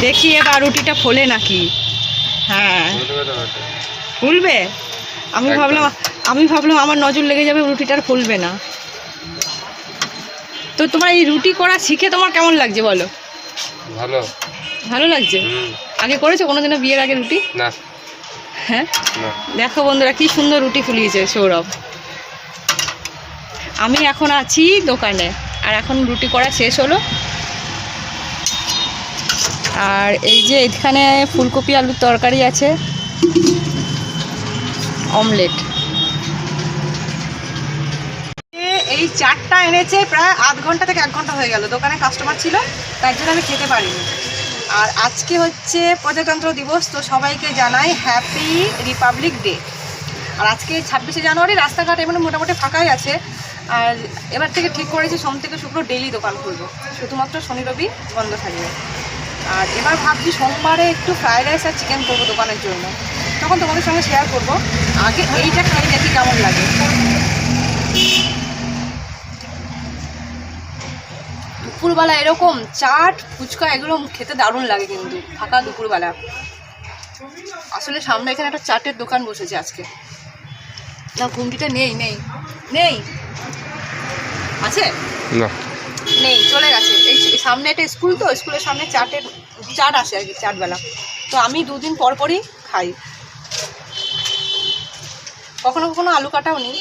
দেখি এবার রুটিটা ফোলে নাকি। হ্যাঁ। ফুলবে? আমি ভাবলাম আমি ভাবলাম আমার নজর লেগে যাবে রুটিটার ফুলবে না। তো তোমার এই রুটি করা শিখে তোমার কেমন লাগছে বলো? ভালো। ভালো লাগছে? আগে করেছ কোনো কোনোদিনও বিয়ের আগে রুটি? না। হ্যাঁ? দেখো বন্ধুরা কি সুন্দর রুটি ফুলিয়েছে সৌরভ। আমি এখন আছি দোকানে আর এখন রুটি করা শেষ হলো। আর এই যে এখানে ফুলকপি আলুর তরকারি আছে। অমলেট। এই চারটা এনেছে প্রায় আধ ঘণ্টা থেকে এক ঘণ্টা হয়ে গেল। দোকানে কাস্টমার ছিল তার জন্য আমি খেতে পারিনি। আর আজকে হচ্ছে প্রজাতন্ত্র দিবস, তো সবাইকে জানাই হ্যাপি রিপাবলিক ডে আর আজকে ছাব্বিশে জানুয়ারি, রাস্তাঘাট এমনি মোটামুটি ফাঁকাই আছে। আর এবার থেকে ঠিক করেছি, সোম থেকে শুক্র ডেইলি দোকান খুলবো। শুধুমাত্র শনি, রবি বন্ধ থাকবে। আর এবার ভাবছি সোমবারে একটু ফ্রায়েড রাইস আর চিকেন করব দোকানের জন্য। তখন তোমাদের সঙ্গে শেয়ার করব। আগে এইটা খেয়ে দেখি কেমন লাগে। দুপুরবেলা এরকম চাট, ফুচকা, এগুলো খেতে দারুণ লাগে কিন্তু, ফাঁকা দুপুরবেলা। আসলে সামনে এখানে একটা চাটের দোকান বসেছে আজকে। না ঘুমটিটা নেই নেই। নেই? আছে? না। নেই, চলে গেছে। এই সামনে একটা স্কুল তো, স্কুলের সামনে চাটের চাট আসে আর কি চাটবেলা। তো আমি দুদিন পর পরই খাই। কখনো কখনো আলু কাটাও নিই